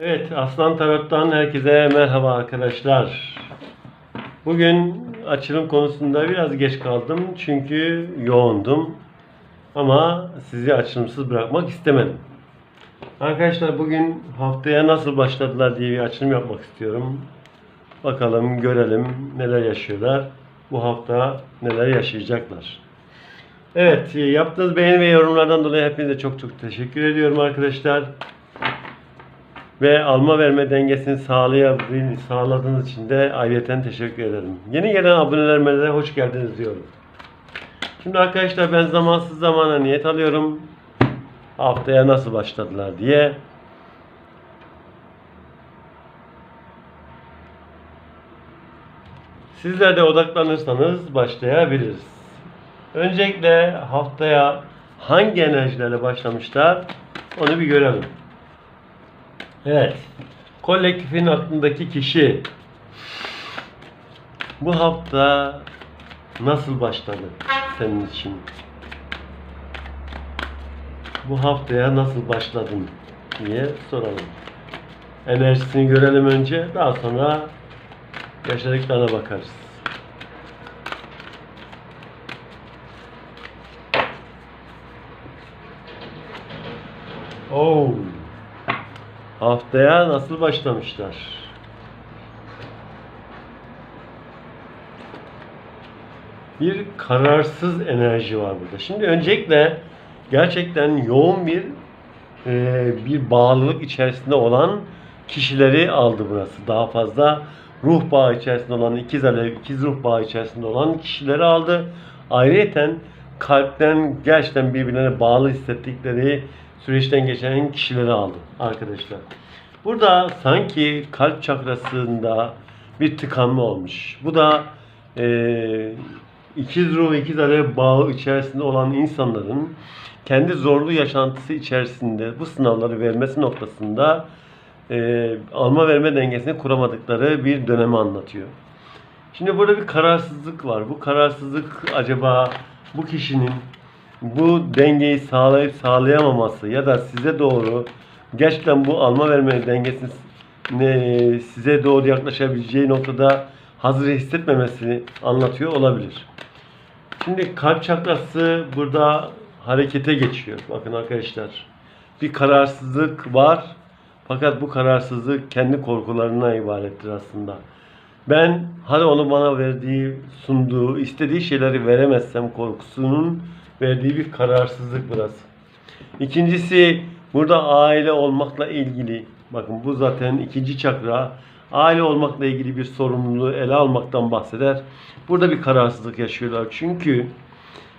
Evet, Aslan Tarot'tan herkese merhaba arkadaşlar. Bugün açılım konusunda biraz geç kaldım çünkü yoğundum. Ama sizi açılımsız bırakmak istemedim. Arkadaşlar bugün haftaya nasıl başladılar diye bir açılım yapmak istiyorum. Bakalım, görelim neler yaşıyorlar. Bu hafta neler yaşayacaklar. Evet, yaptığınız beğeni ve yorumlardan dolayı hepinize çok çok teşekkür ediyorum arkadaşlar ve alma verme dengesini sağlayabil- sağladığınız için de ayrıyeten teşekkür ederim. Yeni gelen abonelerime de hoş geldiniz diyorum. Şimdi arkadaşlar ben zamansız zamana niyet alıyorum. Haftaya nasıl başladılar diye. Sizler de odaklanırsanız başlayabiliriz. Öncelikle haftaya hangi enerjilerle başlamışlar onu bir görelim. Evet. Kolektifin aklındaki kişi bu hafta nasıl başladı senin için? Bu haftaya nasıl başladın diye soralım. Enerjisini görelim önce, daha sonra yaşadıklarına bakarız. Oh. Haftaya nasıl başlamışlar? Bir kararsız enerji var burada. Şimdi öncelikle gerçekten yoğun bir e, bir bağlılık içerisinde olan kişileri aldı burası. Daha fazla ruh bağı içerisinde olan ikiz alev, ikiz ruh bağı içerisinde olan kişileri aldı. Ayrıyeten kalpten gerçekten birbirlerine bağlı hissettikleri süreçten geçen kişileri aldı arkadaşlar. Burada sanki kalp çakrasında bir tıkanma olmuş. Bu da e, ikiz ruh, ikiz alev bağı içerisinde olan insanların kendi zorlu yaşantısı içerisinde bu sınavları vermesi noktasında e, alma verme dengesini kuramadıkları bir dönemi anlatıyor. Şimdi burada bir kararsızlık var. Bu kararsızlık acaba bu kişinin bu dengeyi sağlayıp sağlayamaması ya da size doğru gerçekten bu alma verme dengesini ne- size doğru yaklaşabileceği noktada hazır hissetmemesini anlatıyor olabilir. Şimdi kalp çakrası burada harekete geçiyor. Bakın arkadaşlar. Bir kararsızlık var. Fakat bu kararsızlık kendi korkularına ibarettir aslında. Ben hadi onu bana verdiği, sunduğu, istediği şeyleri veremezsem korkusunun verdiği bir kararsızlık burası. İkincisi burada aile olmakla ilgili. Bakın bu zaten ikinci çakra. Aile olmakla ilgili bir sorumluluğu ele almaktan bahseder. Burada bir kararsızlık yaşıyorlar. Çünkü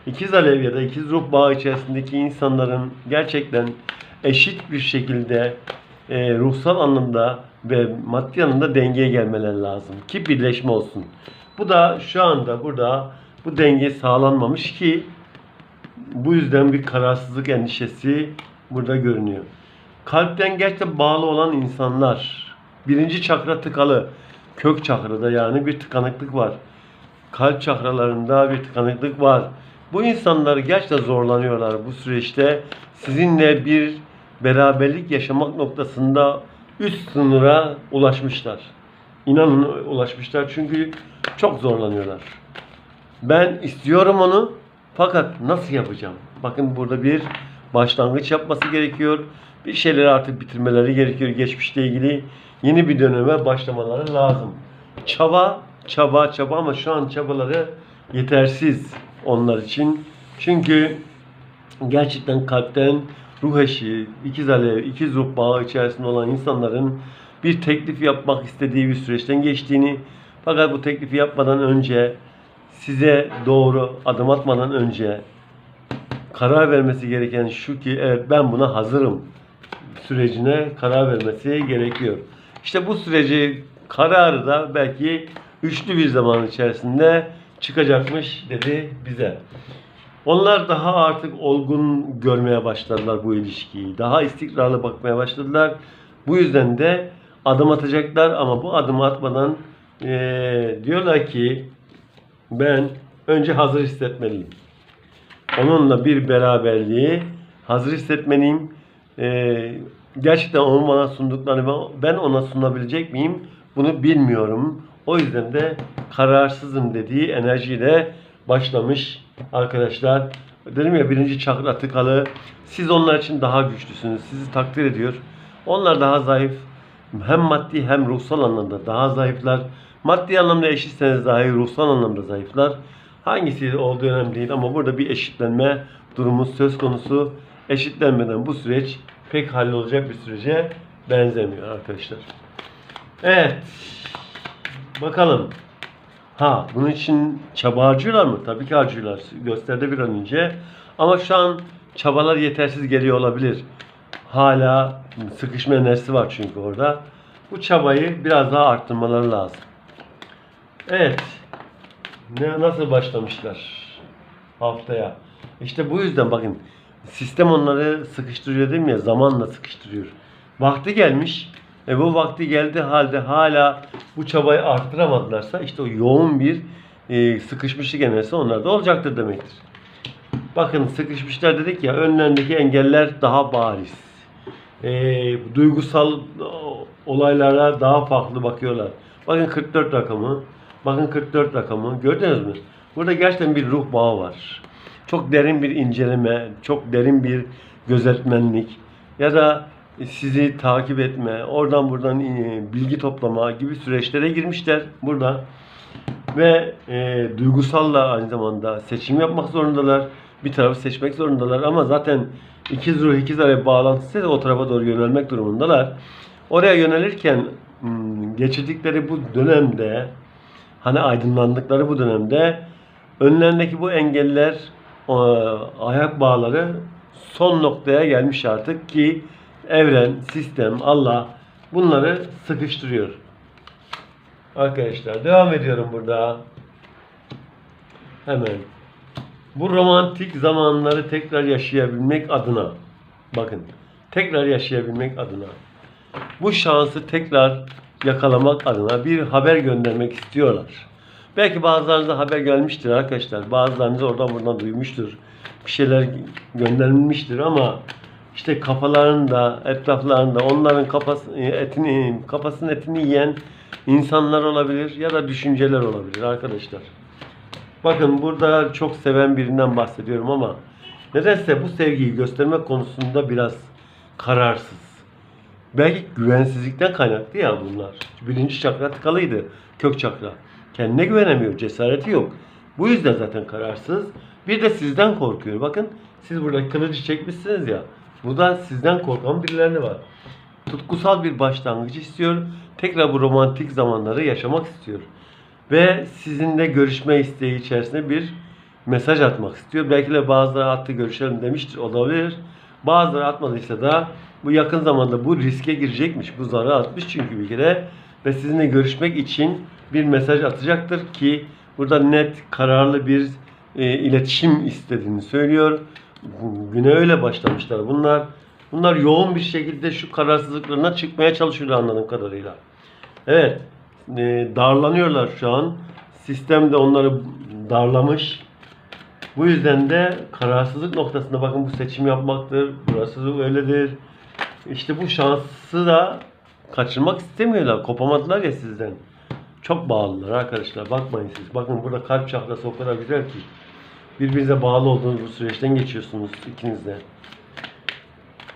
ikiz alev ya da ikiz ruh bağı içerisindeki insanların gerçekten eşit bir şekilde e, ruhsal anlamda ve maddi anlamda dengeye gelmeleri lazım ki birleşme olsun. Bu da şu anda burada bu denge sağlanmamış ki bu yüzden bir kararsızlık endişesi burada görünüyor. Kalpten gerçekten bağlı olan insanlar birinci çakra tıkalı kök çakrada yani bir tıkanıklık var. Kalp çakralarında bir tıkanıklık var. Bu insanlar gerçekten zorlanıyorlar bu süreçte. Sizinle bir beraberlik yaşamak noktasında üst sınıra ulaşmışlar. İnanın ulaşmışlar çünkü çok zorlanıyorlar. Ben istiyorum onu fakat nasıl yapacağım? Bakın burada bir başlangıç yapması gerekiyor. Bir şeyleri artık bitirmeleri gerekiyor. Geçmişle ilgili yeni bir döneme başlamaları lazım. Çaba, çaba, çaba ama şu an çabaları yetersiz onlar için. Çünkü gerçekten kalpten ruh eşi, ikiz alev, ikiz ruh bağı içerisinde olan insanların bir teklif yapmak istediği bir süreçten geçtiğini fakat bu teklifi yapmadan önce size doğru adım atmadan önce karar vermesi gereken şu ki evet ben buna hazırım sürecine karar vermesi gerekiyor. İşte bu süreci kararı da belki üçlü bir zaman içerisinde çıkacakmış dedi bize. Onlar daha artık olgun görmeye başladılar bu ilişkiyi. Daha istikrarlı bakmaya başladılar. Bu yüzden de adım atacaklar ama bu adımı atmadan eee, diyorlar ki ben önce hazır hissetmeliyim. Onunla bir beraberliği hazır hissetmeliyim. Ee, gerçekten onun bana sunduklarını ben- ona sunabilecek miyim bunu bilmiyorum. O yüzden de kararsızım dediği enerjiyle başlamış arkadaşlar. Dedim ya birinci çakra tıkalı. Siz onlar için daha güçlüsünüz. Sizi takdir ediyor. Onlar daha zayıf. Hem maddi hem ruhsal anlamda daha zayıflar. Maddi anlamda eşitseniz dahi ruhsal anlamda zayıflar. Hangisi olduğu önemli değil ama burada bir eşitlenme durumu söz konusu. Eşitlenmeden bu süreç pek hallolacak bir sürece benzemiyor arkadaşlar. Evet. Bakalım. Ha bunun için çaba harcıyorlar mı? Tabii ki harcıyorlar. Gösterdi bir an önce. Ama şu an çabalar yetersiz geliyor olabilir. Hala sıkışma enerjisi var çünkü orada. Bu çabayı biraz daha arttırmaları lazım. Evet. Ne, nasıl başlamışlar haftaya? İşte bu yüzden bakın sistem onları sıkıştırıyor değil mi ya zamanla sıkıştırıyor. Vakti gelmiş. E bu vakti geldi halde hala bu çabayı arttıramadılarsa işte o yoğun bir e, sıkışmışlık enerjisi onlarda olacaktır demektir. Bakın sıkışmışlar dedik ya önlerindeki engeller daha bariz. E, duygusal olaylara daha farklı bakıyorlar. Bakın 44 rakamı. Bakın 44 rakamı. Gördünüz mü? Burada gerçekten bir ruh bağı var. Çok derin bir inceleme, çok derin bir gözetmenlik ya da sizi takip etme, oradan buradan e, bilgi toplama gibi süreçlere girmişler burada. Ve e, duygusalla aynı zamanda seçim yapmak zorundalar. Bir tarafı seçmek zorundalar ama zaten ikiz ruh ikiz alev bağlantısı o tarafa doğru yönelmek durumundalar. Oraya yönelirken geçirdikleri bu dönemde hani aydınlandıkları bu dönemde önlerindeki bu engeller ayak bağları son noktaya gelmiş artık ki evren, sistem, Allah bunları sıkıştırıyor. Arkadaşlar devam ediyorum burada. Hemen. Bu romantik zamanları tekrar yaşayabilmek adına bakın tekrar yaşayabilmek adına bu şansı tekrar yakalamak adına bir haber göndermek istiyorlar. Belki bazılarınıza haber gelmiştir arkadaşlar. Bazılarınız oradan buradan duymuştur. Bir şeyler gönderilmiştir ama işte kafalarında, etraflarında onların kafası, etini, kafasının etini yiyen insanlar olabilir ya da düşünceler olabilir arkadaşlar. Bakın burada çok seven birinden bahsediyorum ama nedense bu sevgiyi göstermek konusunda biraz kararsız. Belki güvensizlikten kaynaklı ya bunlar. Birinci çakra tıkalıydı. Kök çakra. Kendine güvenemiyor. Cesareti yok. Bu yüzden zaten kararsız. Bir de sizden korkuyor. Bakın siz burada kılıcı çekmişsiniz ya. Bu da sizden korkan birilerini var. Tutkusal bir başlangıç istiyor. Tekrar bu romantik zamanları yaşamak istiyor. Ve sizinle görüşme isteği içerisinde bir mesaj atmak istiyor. Belki de bazıları attı görüşelim demiştir olabilir. Bazıları atmadıysa da bu yakın zamanda bu riske girecekmiş. Bu zarı atmış çünkü bir kere. Ve sizinle görüşmek için bir mesaj atacaktır ki burada net, kararlı bir e, iletişim istediğini söylüyor. Güne öyle başlamışlar bunlar. Bunlar yoğun bir şekilde şu kararsızlıklarına çıkmaya çalışıyorlar anladığım kadarıyla. Evet, e, darlanıyorlar şu an. Sistem de onları darlamış. Bu yüzden de kararsızlık noktasında bakın bu seçim yapmaktır. Burası öyledir. İşte bu şansı da kaçırmak istemiyorlar. Kopamadılar ya sizden. Çok bağlılar arkadaşlar. Bakmayın siz. Bakın burada kalp çakrası o kadar güzel ki. Birbirinize bağlı olduğunuz bu süreçten geçiyorsunuz ikiniz de.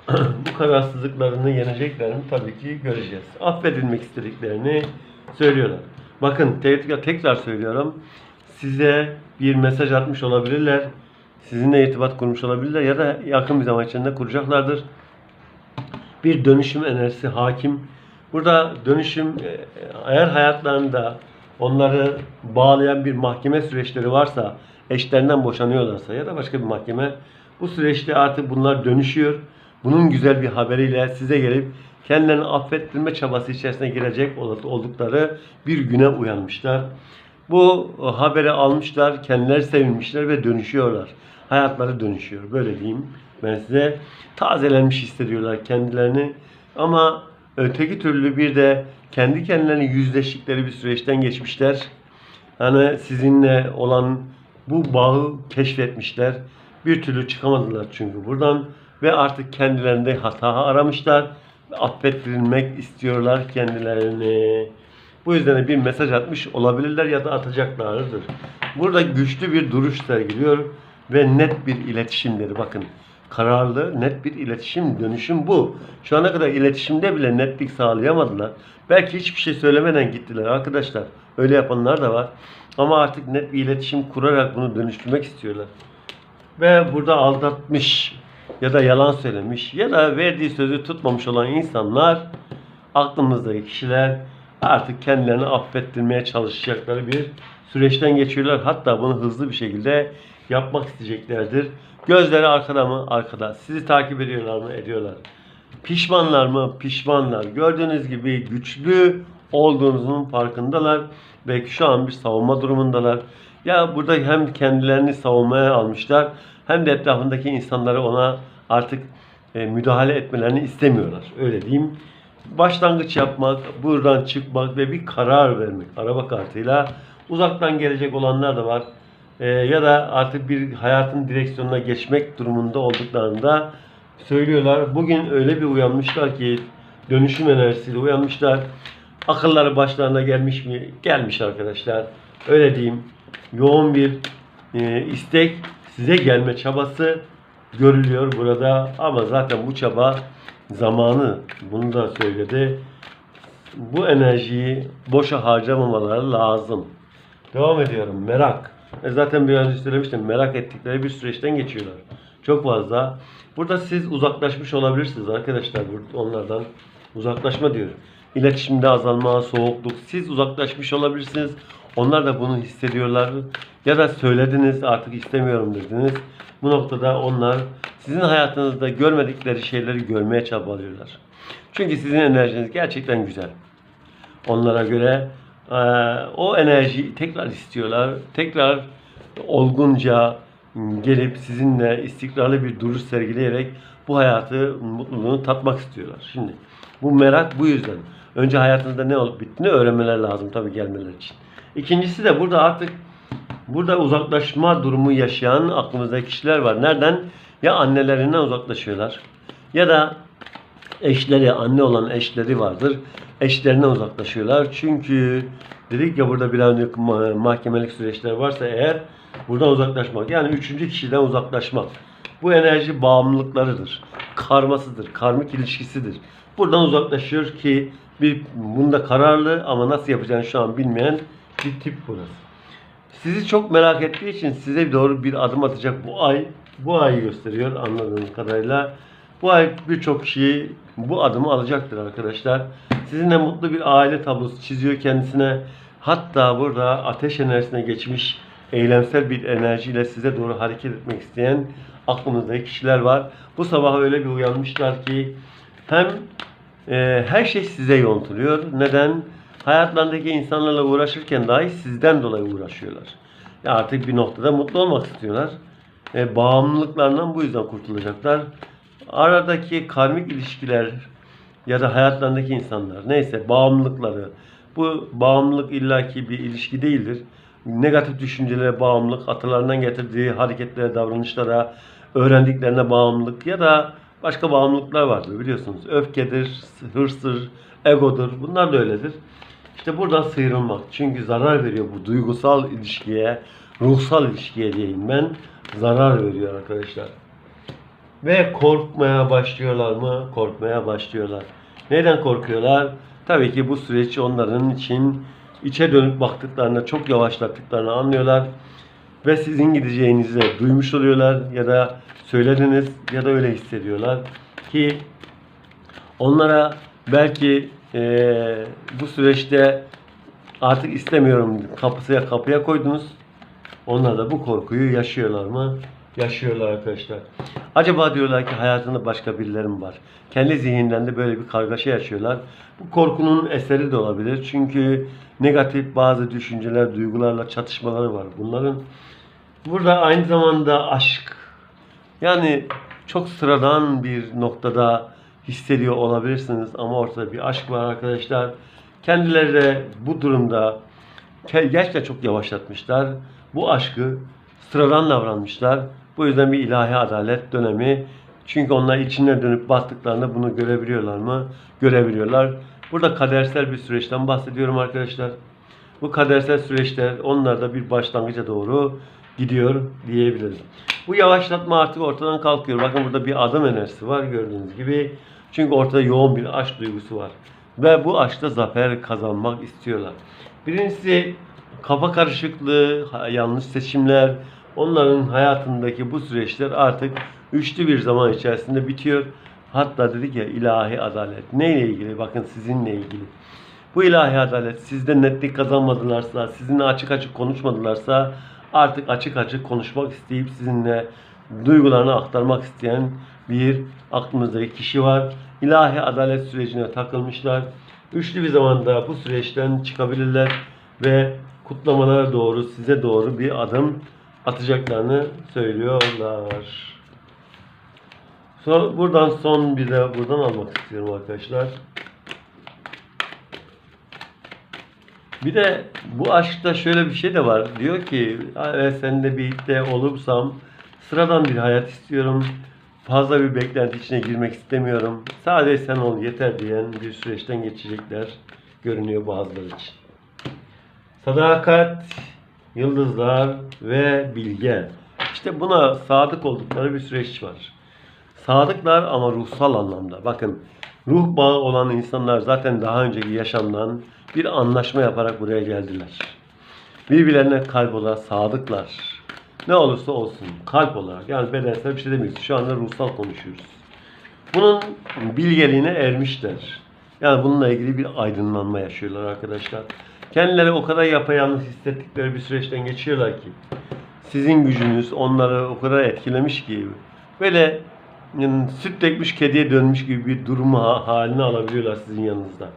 bu kararsızlıklarını yeneceklerini tabii ki göreceğiz. Affedilmek istediklerini söylüyorlar. Bakın tekrar, tekrar söylüyorum. Size bir mesaj atmış olabilirler. Sizinle irtibat kurmuş olabilirler ya da yakın bir zaman içinde kuracaklardır. Bir dönüşüm enerjisi hakim. Burada dönüşüm eğer hayatlarında onları bağlayan bir mahkeme süreçleri varsa, eşlerinden boşanıyorlarsa ya da başka bir mahkeme bu süreçte artık bunlar dönüşüyor. Bunun güzel bir haberiyle size gelip kendilerini affettirme çabası içerisine girecek oldukları bir güne uyanmışlar. Bu haberi almışlar, kendileri sevinmişler ve dönüşüyorlar. Hayatları dönüşüyor. Böyle diyeyim ben size. Tazelenmiş hissediyorlar kendilerini. Ama öteki türlü bir de kendi kendilerini yüzleştikleri bir süreçten geçmişler. Hani sizinle olan bu bağı keşfetmişler. Bir türlü çıkamadılar çünkü buradan ve artık kendilerinde hata aramışlar affettirilmek istiyorlar kendilerini. Bu yüzden de bir mesaj atmış olabilirler ya da atacaklardır. Burada güçlü bir duruş sergiliyor ve net bir iletişimleri bakın. Kararlı, net bir iletişim, dönüşüm bu. Şu ana kadar iletişimde bile netlik sağlayamadılar. Belki hiçbir şey söylemeden gittiler arkadaşlar. Öyle yapanlar da var. Ama artık net bir iletişim kurarak bunu dönüştürmek istiyorlar. Ve burada aldatmış ya da yalan söylemiş ya da verdiği sözü tutmamış olan insanlar aklımızdaki kişiler artık kendilerini affettirmeye çalışacakları bir süreçten geçiyorlar. Hatta bunu hızlı bir şekilde yapmak isteyeceklerdir. Gözleri arkada mı? Arkada. Sizi takip ediyorlar mı? Ediyorlar. Pişmanlar mı? Pişmanlar. Gördüğünüz gibi güçlü olduğunuzun farkındalar. Belki şu an bir savunma durumundalar. Ya burada hem kendilerini savunmaya almışlar hem de etrafındaki insanları ona artık e, müdahale etmelerini istemiyorlar. Öyle diyeyim. Başlangıç yapmak, buradan çıkmak ve bir karar vermek araba kartıyla uzaktan gelecek olanlar da var. E, ya da artık bir hayatın direksiyonuna geçmek durumunda olduklarında söylüyorlar. Bugün öyle bir uyanmışlar ki dönüşüm enerjisiyle uyanmışlar. Akılları başlarına gelmiş mi? Gelmiş arkadaşlar. Öyle diyeyim. Yoğun bir e, istek, size gelme çabası görülüyor burada. Ama zaten bu çaba zamanı bunu da söyledi. Bu enerjiyi boşa harcamamaları lazım. Devam ediyorum. Merak. E zaten biraz önce söylemiştim. Merak ettikleri bir süreçten geçiyorlar. Çok fazla. Burada siz uzaklaşmış olabilirsiniz arkadaşlar. Onlardan uzaklaşma diyorum. İletişimde azalma, soğukluk. Siz uzaklaşmış olabilirsiniz. Onlar da bunu hissediyorlar. Ya da söylediniz artık istemiyorum dediniz. Bu noktada onlar sizin hayatınızda görmedikleri şeyleri görmeye çabalıyorlar. Çünkü sizin enerjiniz gerçekten güzel. Onlara göre eee, o enerjiyi tekrar istiyorlar. Tekrar olgunca gelip sizinle istikrarlı bir duruş sergileyerek bu hayatı, mutluluğunu tatmak istiyorlar. Şimdi bu merak bu yüzden. Önce hayatınızda ne olup bittiğini öğrenmeler lazım tabii gelmeler için. İkincisi de burada artık burada uzaklaşma durumu yaşayan aklımızda kişiler var. Nereden? Ya annelerinden uzaklaşıyorlar ya da eşleri, anne olan eşleri vardır. Eşlerinden uzaklaşıyorlar. Çünkü dedik ya burada bir an ma- mahkemelik süreçler varsa eğer buradan uzaklaşmak. Yani üçüncü kişiden uzaklaşmak. Bu enerji bağımlılıklarıdır. Karmasıdır. Karmik ilişkisidir. Buradan uzaklaşıyor ki bir bunda kararlı ama nasıl yapacağını şu an bilmeyen bir tip burası. Sizi çok merak ettiği için size doğru bir adım atacak bu ay. Bu ayı gösteriyor anladığım kadarıyla. Bu ay birçok kişi bu adımı alacaktır arkadaşlar. Sizinle mutlu bir aile tablosu çiziyor kendisine. Hatta burada ateş enerjisine geçmiş eylemsel bir enerjiyle size doğru hareket etmek isteyen aklımızdaki kişiler var. Bu sabah öyle bir uyanmışlar ki hem e, her şey size yontuluyor. Neden? Hayatlarındaki insanlarla uğraşırken dahi sizden dolayı uğraşıyorlar. Artık bir noktada mutlu olmak istiyorlar. E, bağımlılıklarından bu yüzden kurtulacaklar. Aradaki karmik ilişkiler ya da hayatlarındaki insanlar neyse bağımlılıkları bu bağımlılık illaki bir ilişki değildir. Negatif düşüncelere bağımlılık, atalarından getirdiği hareketlere, davranışlara, öğrendiklerine bağımlılık ya da başka bağımlılıklar vardır biliyorsunuz. Öfkedir, hırsdır, egodur. Bunlar da öyledir. İşte buradan sıyrılmak. Çünkü zarar veriyor bu duygusal ilişkiye, ruhsal ilişkiye diyeyim ben. Zarar veriyor arkadaşlar. Ve korkmaya başlıyorlar mı? Korkmaya başlıyorlar. Neden korkuyorlar? Tabii ki bu süreç onların için içe dönüp baktıklarında çok yavaşlattıklarını anlıyorlar. Ve sizin gideceğinizi duymuş oluyorlar ya da söylediniz ya da öyle hissediyorlar ki onlara belki eee, bu süreçte artık istemiyorum kapısıya kapıya koydunuz. Onlar da bu korkuyu yaşıyorlar mı? Yaşıyorlar arkadaşlar. Acaba diyorlar ki hayatında başka birileri mi var? Kendi zihinlerinde böyle bir kargaşa yaşıyorlar. Bu korkunun eseri de olabilir. Çünkü negatif bazı düşünceler, duygularla çatışmaları var. Bunların burada aynı zamanda aşk. Yani çok sıradan bir noktada hissediyor olabilirsiniz ama ortada bir aşk var arkadaşlar. Kendileri de bu durumda gerçekten çok yavaşlatmışlar. Bu aşkı sıradan davranmışlar. Bu yüzden bir ilahi adalet dönemi Çünkü onlar içine dönüp baktıklarında bunu görebiliyorlar mı? Görebiliyorlar. Burada kadersel bir süreçten bahsediyorum arkadaşlar. Bu kadersel süreçler onlar da bir başlangıca doğru gidiyor diyebiliriz. Bu yavaşlatma artık ortadan kalkıyor. Bakın burada bir adım enerjisi var gördüğünüz gibi. Çünkü ortada yoğun bir aşk duygusu var. Ve bu aşkta zafer kazanmak istiyorlar. Birincisi kafa karışıklığı, yanlış seçimler, onların hayatındaki bu süreçler artık üçlü bir zaman içerisinde bitiyor. Hatta dedik ya ilahi adalet. Neyle ilgili? Bakın sizinle ilgili. Bu ilahi adalet sizde netlik kazanmadılarsa, sizinle açık açık konuşmadılarsa artık açık açık konuşmak isteyip sizinle duygularını aktarmak isteyen bir aklımızdaki kişi var. İlahi adalet sürecine takılmışlar. Üçlü bir zamanda bu süreçten çıkabilirler ve kutlamalara doğru, size doğru bir adım atacaklarını söylüyorlar. Son, buradan son bir de buradan almak istiyorum arkadaşlar. Bir de bu aşkta şöyle bir şey de var. Diyor ki evet seninle birlikte olursam sıradan bir hayat istiyorum. Fazla bir beklenti içine girmek istemiyorum. Sadece sen ol yeter diyen bir süreçten geçecekler görünüyor bazıları için. Sadakat, yıldızlar ve bilge. İşte buna sadık oldukları bir süreç var. Sadıklar ama ruhsal anlamda. Bakın ruh bağı olan insanlar zaten daha önceki yaşamdan bir anlaşma yaparak buraya geldiler. Birbirlerine kalp olarak sadıklar. Ne olursa olsun kalp olarak yani bedensel bir şey demiyoruz. Şu anda ruhsal konuşuyoruz. Bunun bilgeliğine ermişler. Yani bununla ilgili bir aydınlanma yaşıyorlar arkadaşlar. Kendileri o kadar yapayalnız hissettikleri bir süreçten geçiyorlar ki sizin gücünüz onları o kadar etkilemiş ki böyle yani süt dökmüş kediye dönmüş gibi bir durumu ha- haline alabiliyorlar sizin yanınızda.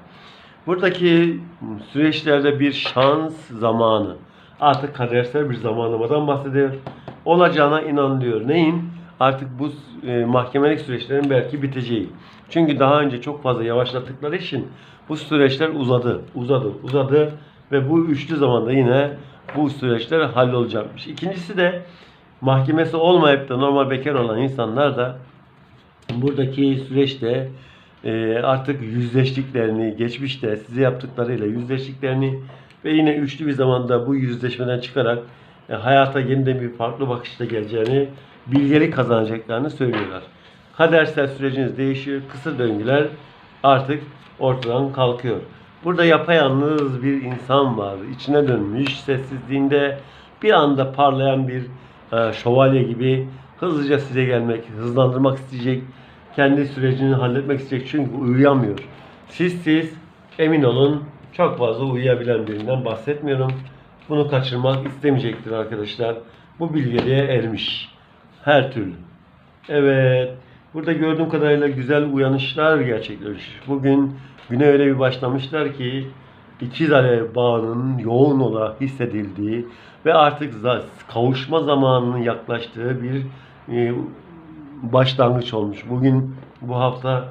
Buradaki süreçlerde bir şans zamanı. Artık kadersel bir zamanlamadan bahsediyor. Olacağına inanılıyor. Neyin? Artık bu e, mahkemelik süreçlerin belki biteceği. Çünkü daha önce çok fazla yavaşlattıkları için bu süreçler uzadı, uzadı, uzadı ve bu üçlü zamanda yine bu süreçler hallolacakmış. İkincisi de mahkemesi olmayıp da normal bekar olan insanlar da buradaki süreçte e, artık yüzleştiklerini, geçmişte size yaptıklarıyla yüzleştiklerini ve yine üçlü bir zamanda bu yüzleşmeden çıkarak e, hayata yeniden bir farklı bakışla geleceğini, bilgelik kazanacaklarını söylüyorlar. Kadersel süreciniz değişiyor, kısır döngüler artık ortadan kalkıyor. Burada yapayalnız bir insan var, içine dönmüş, sessizliğinde bir anda parlayan bir e, şövalye gibi hızlıca size gelmek, hızlandırmak isteyecek, kendi sürecini halletmek isteyecek çünkü uyuyamıyor. Siz siz emin olun çok fazla uyuyabilen birinden bahsetmiyorum. Bunu kaçırmak istemeyecektir arkadaşlar. Bu bilgeliğe ermiş. Her türlü. Evet. Burada gördüğüm kadarıyla güzel uyanışlar gerçekleşmiş. Bugün güne öyle bir başlamışlar ki ikiz alev bağının yoğun olarak hissedildiği ve artık kavuşma zamanının yaklaştığı bir e, başlangıç olmuş. Bugün bu hafta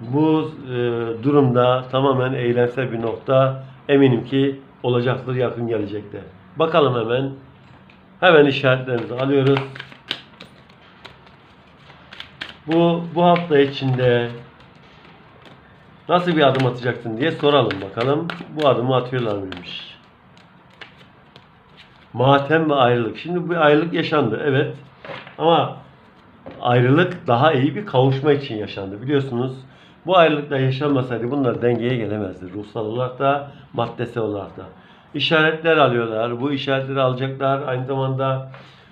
bu e, durumda tamamen eylemsel bir nokta eminim ki olacaktır yakın gelecekte. Bakalım hemen. Hemen işaretlerimizi alıyoruz. Bu bu hafta içinde nasıl bir adım atacaksın diye soralım bakalım. Bu adımı atıyorlar mıymış? Matem ve ayrılık. Şimdi bu ayrılık yaşandı evet. Ama ayrılık daha iyi bir kavuşma için yaşandı. Biliyorsunuz bu ayrılıkta yaşanmasaydı bunlar dengeye gelemezdi. Ruhsal olarak da maddesel olarak da. İşaretler alıyorlar. Bu işaretleri alacaklar. Aynı zamanda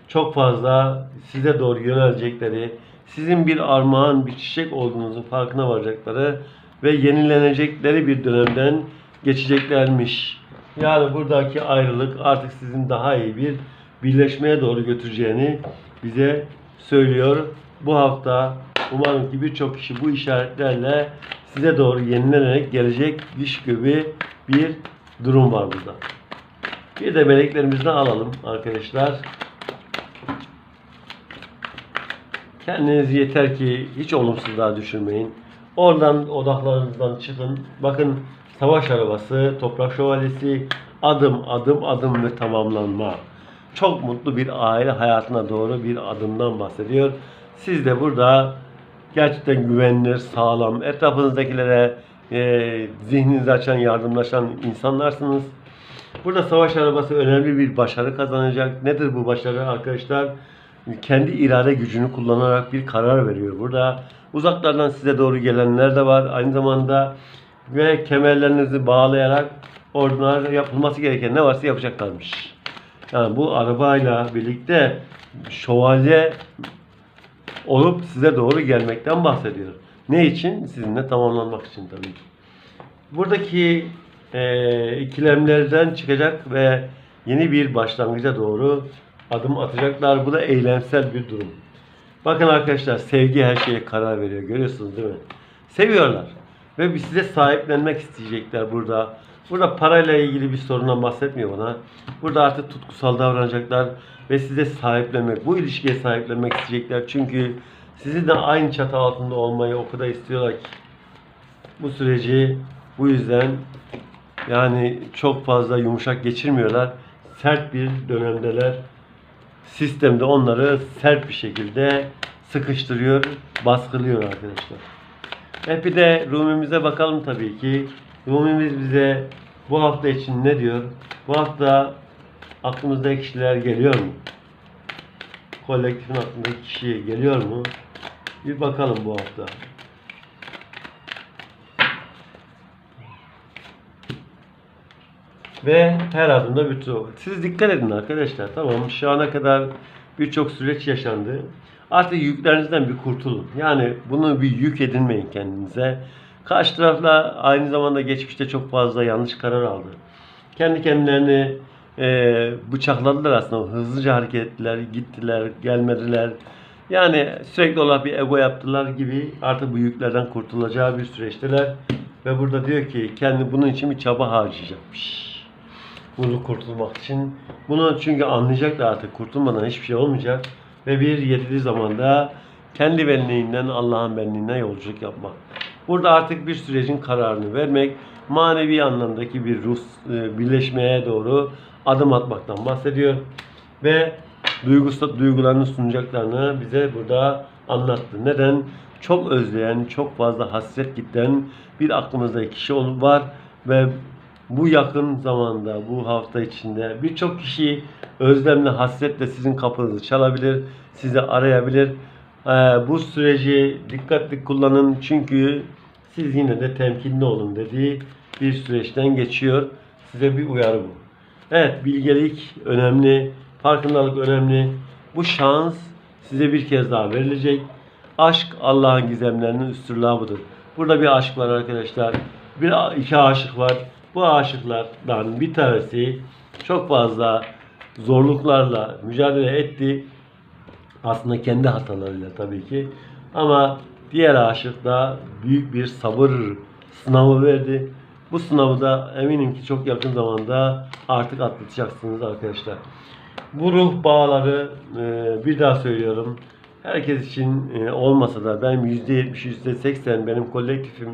çok fazla size doğru yönelecekleri, sizin bir armağan, bir çiçek olduğunuzun farkına varacakları ve yenilenecekleri bir dönemden geçeceklermiş. Yani buradaki ayrılık artık sizin daha iyi bir birleşmeye doğru götüreceğini bize söylüyor. Bu hafta umarım ki birçok kişi bu işaretlerle size doğru yenilenerek gelecek diş gibi bir durum var burada. Bir de meleklerimizden alalım arkadaşlar. Kendinizi yeter ki hiç olumsuzluğa düşürmeyin. Oradan odaklarınızdan çıkın. Bakın savaş arabası, toprak şövalyesi, adım adım adım ve tamamlanma. Çok mutlu bir aile hayatına doğru bir adımdan bahsediyor. Siz de burada gerçekten güvenilir, sağlam, etrafınızdakilere e, zihninizi açan, yardımlaşan insanlarsınız. Burada savaş arabası önemli bir başarı kazanacak. Nedir bu başarı arkadaşlar? Kendi irade gücünü kullanarak bir karar veriyor. Burada uzaklardan size doğru gelenler de var. Aynı zamanda ve kemerlerinizi bağlayarak oradan yapılması gereken ne varsa yapacaklarmış. Yani bu arabayla birlikte şövalye olup size doğru gelmekten bahsediyor. Ne için? Sizinle tamamlanmak için tabii ki. Buradaki e, ikilemlerden çıkacak ve yeni bir başlangıca doğru adım atacaklar. Bu da eylemsel bir durum. Bakın arkadaşlar sevgi her şeye karar veriyor. Görüyorsunuz değil mi? Seviyorlar. Ve size sahiplenmek isteyecekler burada. Burada parayla ilgili bir sorundan bahsetmiyor bana. Burada artık tutkusal davranacaklar ve size sahiplenmek, bu ilişkiye sahiplenmek isteyecekler. Çünkü sizinle aynı çatı altında olmayı o kadar istiyorlar ki. Bu süreci bu yüzden yani çok fazla yumuşak geçirmiyorlar. Sert bir dönemdeler. Sistemde onları sert bir şekilde sıkıştırıyor, baskılıyor arkadaşlar. E bir de Rumi'mize bakalım tabii ki. Rumi'miz bize bu hafta için ne diyor? Bu hafta aklımızdaki kişiler geliyor mu? Kolektifin aklındaki kişi geliyor mu? Bir bakalım bu hafta. Ve her adımda bir tuğ. Siz dikkat edin arkadaşlar. Tamam şu ana kadar birçok süreç yaşandı. Artık yüklerinizden bir kurtulun. Yani bunu bir yük edinmeyin kendinize. Karşı tarafla aynı zamanda geçmişte çok fazla yanlış karar aldı. Kendi kendilerini e, bıçakladılar aslında. Hızlıca hareket ettiler, gittiler, gelmediler. Yani sürekli olarak bir ego yaptılar gibi artık bu yüklerden kurtulacağı bir süreçteler. Ve burada diyor ki kendi bunun için bir çaba harcayacakmış bunu kurtulmak için. Bunu çünkü anlayacaklar artık kurtulmadan hiçbir şey olmayacak. Ve bir yetili zamanda kendi benliğinden Allah'ın benliğine yolculuk yapmak. Burada artık bir sürecin kararını vermek, manevi anlamdaki bir ruh e, birleşmeye doğru adım atmaktan bahsediyor. Ve duygusal duygularını sunacaklarını bize burada anlattı. Neden? Çok özleyen, çok fazla hasret giden bir aklımızda kişi var ve bu yakın zamanda, bu hafta içinde birçok kişi özlemle, hasretle sizin kapınızı çalabilir, sizi arayabilir. Ee, bu süreci dikkatli kullanın çünkü siz yine de temkinli olun dediği bir süreçten geçiyor. Size bir uyarı bu. Evet, bilgelik önemli, farkındalık önemli. Bu şans size bir kez daha verilecek. Aşk Allah'ın gizemlerinin üstürlüğüdür. Burada bir aşk var arkadaşlar. Bir iki aşık var. Bu aşıklardan bir tanesi çok fazla zorluklarla mücadele etti. Aslında kendi hatalarıyla tabii ki. Ama diğer aşık da büyük bir sabır sınavı verdi. Bu sınavı da eminim ki çok yakın zamanda artık atlatacaksınız arkadaşlar. Bu ruh bağları e, bir daha söylüyorum. Herkes için e, olmasa da ben %70, %80 benim kolektifim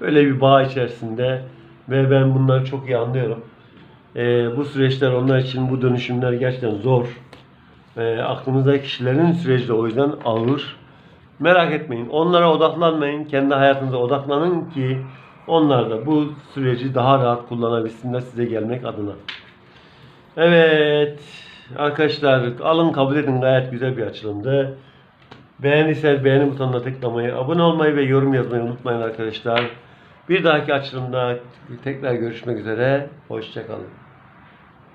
böyle bir bağ içerisinde ve ben bunları çok iyi anlıyorum. E, bu süreçler onlar için bu dönüşümler gerçekten zor. Aklımızdaki kişilerin süreci de o yüzden ağır. Merak etmeyin. Onlara odaklanmayın. Kendi hayatınıza odaklanın ki onlar da bu süreci daha rahat kullanabilsinler size gelmek adına. Evet arkadaşlar alın kabul edin gayet güzel bir açılımdı. Beğendiyseniz beğeni butonuna tıklamayı, abone olmayı ve yorum yazmayı unutmayın arkadaşlar. Bir dahaki açılımda tekrar görüşmek üzere. Hoşçakalın.